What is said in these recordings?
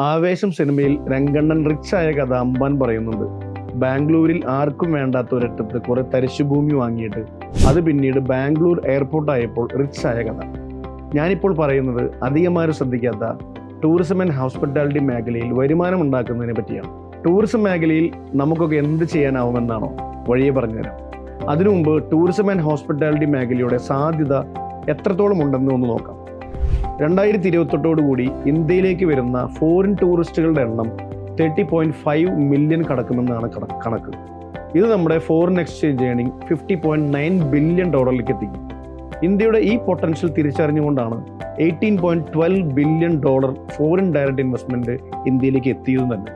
ആവേശം സിനിമയിൽ രംഗണ്ണൻ റിച്ച് ആയ കഥ അമ്പാൻ പറയുന്നുണ്ട്. ബാംഗ്ലൂരിൽ ആർക്കും വേണ്ടാത്ത ഒരിടത്ത് കുറെ തരിശുഭൂമി വാങ്ങിയിട്ട് അത് പിന്നീട് ബാംഗ്ലൂർ എയർപോർട്ട് ആയപ്പോൾ റിച്ച് ആയ കഥ. ഞാനിപ്പോൾ പറയുന്നത് അധികമാരും ശ്രദ്ധിക്കാത്ത ടൂറിസം ആൻഡ് ഹോസ്പിറ്റാലിറ്റി മേഖലയിൽ വരുമാനം ഉണ്ടാക്കുന്നതിനെ പറ്റിയാണ്. ടൂറിസം മേഖലയിൽ നമുക്കൊക്കെ എന്ത് ചെയ്യാനാവുമെന്നാണോ വഴിയെ പറഞ്ഞുതരാം. അതിനു മുമ്പ് ടൂറിസം ആൻഡ് ഹോസ്പിറ്റാലിറ്റി മേഖലയുടെ സാധ്യത എത്രത്തോളം ഉണ്ടെന്ന് ഒന്ന് നോക്കാം. രണ്ടായിരത്തി ഇരുപത്തെട്ടോടുകൂടി ഇന്ത്യയിലേക്ക് വരുന്ന ഫോറിൻ ടൂറിസ്റ്റുകളുടെ എണ്ണം തേർട്ടി പോയിന്റ് ഫൈവ് മില്യൺ കടക്കുമെന്നാണ് കണക്ക്. ഇത് നമ്മുടെ foreign exchange earning fifty point nine billion ഡോളറിലേക്ക് എത്തിക്കും ഇന്ത്യയുടെ ഈ potential തിരിച്ചറിഞ്ഞുകൊണ്ടാണ് eighteen point twelve billion dollar foreign direct investment ഇന്ത്യയിലേക്ക് എത്തിയതും തന്നെ.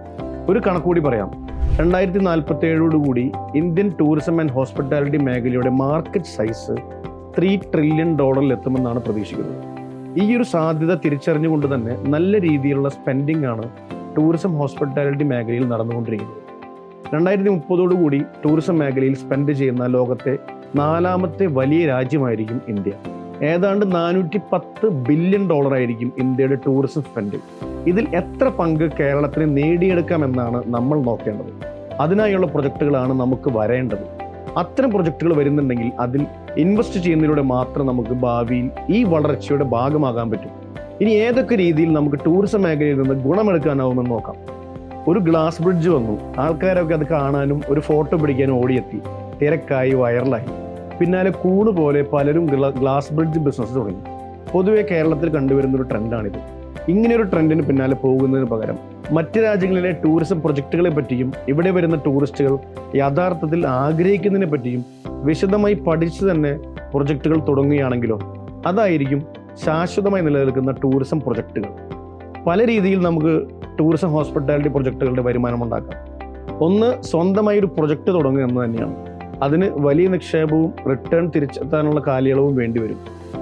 ഒരു കണക്കുകൂടി പറയാം. രണ്ടായിരത്തി നാൽപ്പത്തി ഏഴോടുകൂടി ഇന്ത്യൻ ടൂറിസം ആൻഡ് ഹോസ്പിറ്റാലിറ്റി മേഖലയുടെ മാർക്കറ്റ് സൈസ് ത്രീ ട്രില്യൺ ഡോളറിൽ എത്തുമെന്നാണ് പ്രതീക്ഷിക്കുന്നത്. ഈ ഒരു സാധ്യത തിരിച്ചറിഞ്ഞുകൊണ്ട് തന്നെ നല്ല രീതിയിലുള്ള സ്പെൻഡിംഗ് ആണ് ടൂറിസം ഹോസ്പിറ്റാലിറ്റി മേഖലയിൽ നടന്നുകൊണ്ടിരിക്കുന്നത്. രണ്ടായിരത്തി മുപ്പതോടുകൂടി ടൂറിസം മേഖലയിൽ സ്പെൻഡ് ചെയ്യുന്ന ലോകത്തെ നാലാമത്തെ വലിയ രാജ്യമായിരിക്കും ഇന്ത്യ. ഏതാണ്ട് നാനൂറ്റി പത്ത് ബില്യൺ ഡോളർ ആയിരിക്കും ഇന്ത്യയുടെ ടൂറിസം സ്പെൻഡ് ഇതിൽ എത്ര പങ്ക് കേരളത്തിന് നേടിയെടുക്കാമെന്നാണ് നമ്മൾ നോക്കേണ്ടത്. അതിനായുള്ള പ്രൊജക്ടുകളാണ് നമുക്ക് വരേണ്ടത്. അത്തരം പ്രൊജക്ടുകൾ വരുന്നുണ്ടെങ്കിൽ അതിൽ ഇൻവെസ്റ്റ് ചെയ്യുന്നതിലൂടെ മാത്രം നമുക്ക് ഭാവിയിൽ ഈ വളർച്ചയുടെ ഭാഗമാകാൻ പറ്റും. ഇനി ഏതൊക്കെ രീതിയിൽ നമുക്ക് ടൂറിസം മേഖലയിൽ നിന്ന് ഗുണമെടുക്കാനാവുമെന്ന് നോക്കാം. ഒരു ഗ്ലാസ് ബ്രിഡ്ജ് വന്നു. ആൾക്കാരൊക്കെ അത് കാണാനും ഒരു ഫോട്ടോ പിടിക്കാനും ഓടിയെത്തി. തിരക്കായി വൈറലായി പിന്നാലെ കൂണ് പോലെ പലരും ഗ്ലാസ് ബ്രിഡ്ജ് ബിസിനസ് തുടങ്ങി. പൊതുവെ കേരളത്തിൽ കണ്ടുവരുന്ന ഒരു ട്രെൻഡാണിത്. ഇങ്ങനെ ഒരു ട്രെൻഡിന് പിന്നാലെ പോകുന്നതിന് പകരം മറ്റ് രാജ്യങ്ങളിലെ ടൂറിസം പ്രൊജക്റ്റുകളെ പറ്റിയും ഇവിടെ വരുന്ന ടൂറിസ്റ്റുകൾ യഥാർത്ഥത്തിൽ ആഗ്രഹിക്കുന്നതിനെ പറ്റിയും വിശദമായി പഠിച്ചു തന്നെ പ്രൊജക്റ്റുകൾ തുടങ്ങുകയാണെങ്കിലോ അതായിരിക്കും ശാശ്വതമായി നിലനിൽക്കുന്ന ടൂറിസം പ്രൊജക്റ്റുകൾ പല രീതിയിൽ നമുക്ക് ടൂറിസം ഹോസ്പിറ്റാലിറ്റി പ്രൊജക്ടുകളുടെ വരുമാനം ഉണ്ടാക്കാം. ഒന്ന് സ്വന്തമായി ഒരു പ്രൊജക്റ്റ് തുടങ്ങുക എന്ന് തന്നെയാണ്. അതിന് വലിയ നിക്ഷേപവും റിട്ടേൺ തിരിച്ചെത്താനുള്ള കാലയളവും വേണ്ടിവരും.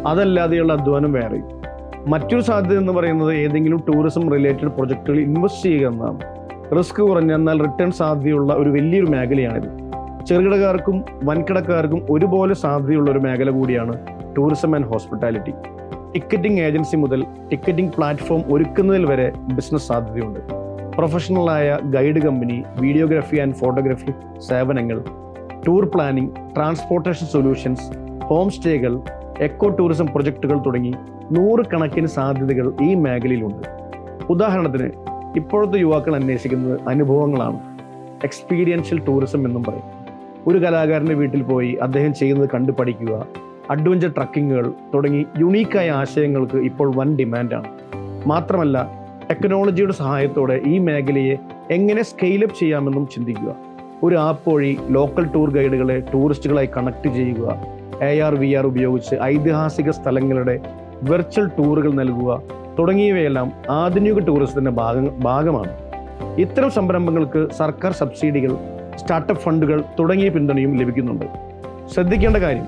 അതല്ലാതെയുള്ള അധ്വാനം വേറെയും. മറ്റൊരു സാധ്യത എന്ന് പറയുന്നത് ഏതെങ്കിലും ടൂറിസം റിലേറ്റഡ് പ്രൊജക്റ്റുകൾ ഇൻവെസ്റ്റ് ചെയ്യുക എന്നതാണ് റിസ്ക് കുറഞ്ഞ എന്നാൽ റിട്ടേൺ സാധ്യതയുള്ള ഒരു വലിയൊരു മേഖലയാണിത്. ചെറുകിടക്കാർക്കും വൻകിടക്കാർക്കും ഒരുപോലെ സാധ്യതയുള്ള ഒരു മേഖല കൂടിയാണ് tourism and hospitality ticketing agency മുതൽ ടിക്കറ്റിംഗ് പ്ലാറ്റ്ഫോം ഒരുക്കുന്നതിൽ വരെ ബിസിനസ് സാധ്യതയുണ്ട്. പ്രൊഫഷണലായ guide company videography and photography സേവനങ്ങൾ tour planning transportation solutions home സ്റ്റേകൾ eco tourism പ്രൊജക്ടുകൾ തുടങ്ങി നൂറുകണക്കിന് സാധ്യതകൾ ഈ മേഖലയിലുണ്ട്. ഉദാഹരണത്തിന് ഇപ്പോഴത്തെ യുവാക്കൾ അന്വേഷിക്കുന്നത് അനുഭവങ്ങളാണ്. എക്സ്പീരിയൻഷ്യൽ ടൂറിസം എന്നും പറയും. ഒരു കലാകാരന്റെ വീട്ടിൽ പോയി അദ്ദേഹം ചെയ്യുന്നത് കണ്ടു പഠിക്കുക അഡ്വഞ്ചർ ട്രക്കിങ്ങുകൾ തുടങ്ങി യുണീക്കായ ആശയങ്ങൾക്ക് ഇപ്പോൾ വൻ ഡിമാൻഡാണ് മാത്രമല്ല ടെക്നോളജിയുടെ സഹായത്തോടെ ഈ മേഖലയെ എങ്ങനെ സ്കെയിലപ്പ് ചെയ്യാമെന്നും ചിന്തിക്കുക. ഒരു ആപ്പ് വഴി ലോക്കൽ ടൂർ ഗൈഡുകളെ ടൂറിസ്റ്റുകളായി കണക്ട് ചെയ്യുക എ ആർ വി ആർ ഉപയോഗിച്ച് ഐതിഹാസിക സ്ഥലങ്ങളുടെ വെർച്വൽ ടൂറുകൾ നൽകുക തുടങ്ങിയവയെല്ലാം ആധുനിക ടൂറിസത്തിന്റെ ഭാഗ ഭാഗമാണ്. ഇത്തരം സംരംഭങ്ങൾക്ക് സർക്കാർ സബ്സിഡികൾ സ്റ്റാർട്ടപ്പ് ഫണ്ടുകൾ തുടങ്ങിയ പിന്തുണയും ലഭിക്കുന്നുണ്ട്. ശ്രദ്ധിക്കേണ്ട കാര്യം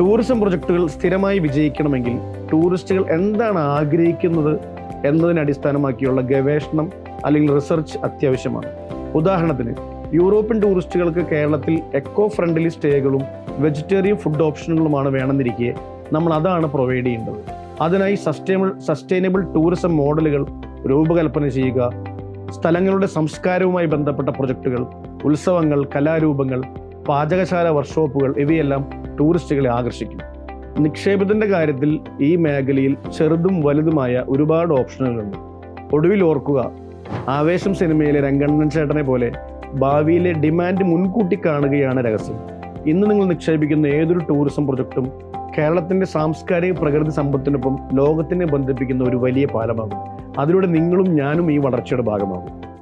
ടൂറിസം പ്രൊജക്ടുകൾ സ്ഥിരമായി വിജയിക്കണമെങ്കിൽ ടൂറിസ്റ്റുകൾ എന്താണ് ആഗ്രഹിക്കുന്നത് എന്നതിനെ അടിസ്ഥാനമാക്കിയുള്ള ഗവേഷണം അല്ലെങ്കിൽ റിസർച്ച് അത്യാവശ്യമാണ്. ഉദാഹരണത്തിന് യൂറോപ്യൻ ടൂറിസ്റ്റുകൾക്ക് കേരളത്തിൽ എക്കോ ഫ്രണ്ട്ലി സ്റ്റേകളും വെജിറ്റേറിയൻ ഫുഡ് ഓപ്ഷനുകളുമാണ് വേണമെന്നിരിക്കെ നമ്മൾ അതാണ് പ്രൊവൈഡ് ചെയ്യേണ്ടത്. അതിനായി സസ്റ്റൈനബിൾ സസ്റ്റൈനബിൾ ടൂറിസം മോഡലുകൾ രൂപകൽപ്പന ചെയ്യുക സ്ഥലങ്ങളുടെ സംസ്കാരവുമായി ബന്ധപ്പെട്ട പ്രൊജക്ടുകൾ ഉത്സവങ്ങൾ കലാരൂപങ്ങൾ പാചകശാല വർക്ക്ഷോപ്പുകൾ ഇവയെല്ലാം ടൂറിസ്റ്റുകളെ ആകർഷിക്കും. നിക്ഷേപത്തിന്റെ കാര്യത്തിൽ ഈ മേഖലയിൽ ചെറുതും വലുതുമായ ഒരുപാട് ഓപ്ഷനുകളുണ്ട് ഒടുവിൽ ഓർക്കുക ആവേശം സിനിമയിലെ രംഗണ്ണൻ ചേട്ടനെ പോലെ ഭാവിയിലെ ഡിമാൻഡ് മുൻകൂട്ടി കാണുകയാണ് രഹസ്യം. ഇന്ന് നിങ്ങൾ നിക്ഷേപിക്കുന്ന ഏതൊരു ടൂറിസം പ്രൊജക്റ്റും കേരളത്തിന്റെ സാംസ്കാരിക പ്രകൃതി സമ്പത്തിനൊപ്പം ലോകത്തിനെ ബന്ധിപ്പിക്കുന്ന ഒരു വലിയ പാലമാകും. അതിലൂടെ നിങ്ങളും ഞാനും ഈ വളർച്ചയുടെ ഭാഗമാകും.